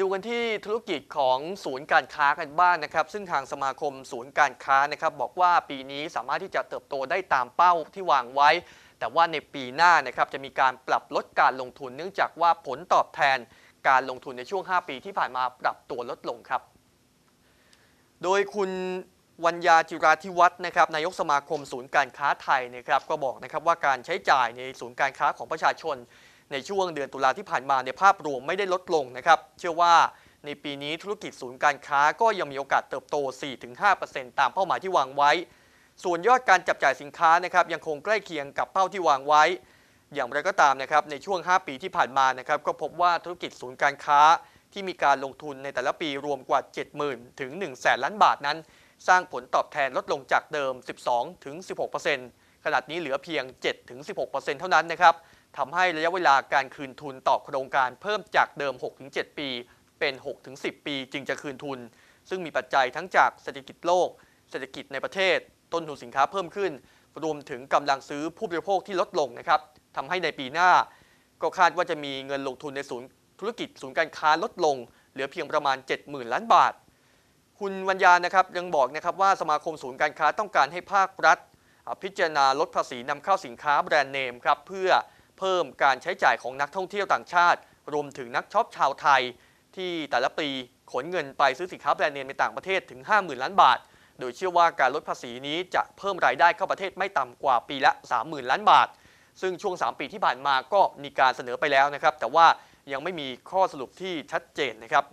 ดูกันที่ธุรกิจของศูนย์การค้ากันบ้างนะครับ ซึ่งทางสมาคมศูนย์การค้านะครับบอกว่าปีนี้สามารถที่จะเติบโตได้ตามเป้าที่วางไว้ แต่ว่าในปีหน้านะครับจะมีการปรับลดการลงทุน เนื่องจากว่าผลตอบแทนการลงทุนในช่วง 5 ปีที่ผ่านมาปรับตัวลดลงครับ โดยคุณวัญญาจิราธิวัฒน์นะครับนายกสมาคมศูนย์การค้าไทยนะครับก็บอกนะครับว่าการใช้จ่ายในศูนย์การค้าของประชาชน ในช่วงเดือนตุลาที่ผ่านมาในภาพรวมไม่ได้ลดลงนะครับ เชื่อว่าในปีนี้ธุรกิจศูนย์การค้าก็ยังมีโอกาสเติบโต 4-5%ตามเป้าหมายที่วางไว้ ส่วนยอดการจับจ่ายสินค้านะครับยังคงใกล้เคียงกับเป้าที่วางไว้ อย่างไรก็ตามนะครับในช่วง 5 ปีที่ผ่านมานะครับก็พบว่าธุรกิจศูนย์การค้าที่มีการลงทุนในแต่ละปีรวมกว่า 70,000 ถึง 1 0 0 0 0แสนล้านบาทนั้น สร้างผลตอบแทนลดลงจากเดิม 12ถึง16% ขนาดนี้เหลือเพียง7ถึง16%เท่านั้นนะครับทำให้ระยะเวลาการคืนทุนต่อโครงการเพิ่มจากเดิม6ถึง7ปี เป็น6ถึง10 ปีจึงจะคืนทุน ซึ่งมีปัจจัยทั้งจากเศรษฐกิจโลก เศรษฐกิจในประเทศ ต้นทุนสินค้าเพิ่มขึ้น รวมถึงกำลังซื้อผู้บริโภคที่ลดลงนะครับทำให้ในปีหน้า ก็คาดว่าจะมีเงินลงทุนในศูนย์ธุรกิจศูนย์การค้าลดลง เหลือเพียงประมาณ 70,000 ล้านบาท คุณวัญญานะครับยังบอกนะครับว่าสมาคมศูนย์การค้าต้องการให้ภาครัฐ พิจารณาลดภาษีนำเข้าสินค้าแบรนด์เนมครับเพื่อเพิ่มการใช้จ่ายของนักท่องเที่ยวต่างชาติ รวมถึงนักช็อปชาวไทย ที่แต่ละปีขนเงินไปซื้อสินค้าแบรนด์เนมในต่างประเทศถึง 50,000 ล้านบาท โดยเชื่อว่าการลดภาษีนี้จะเพิ่มรายได้เข้าประเทศไม่ต่ำกว่าปีละ 30,000 ล้านบาท ซึ่งช่วง 3 ปีที่ผ่านมาก็มีการเสนอไปแล้วนะครับแต่ว่ายังไม่มีข้อสรุปที่ชัดเจนนะครับ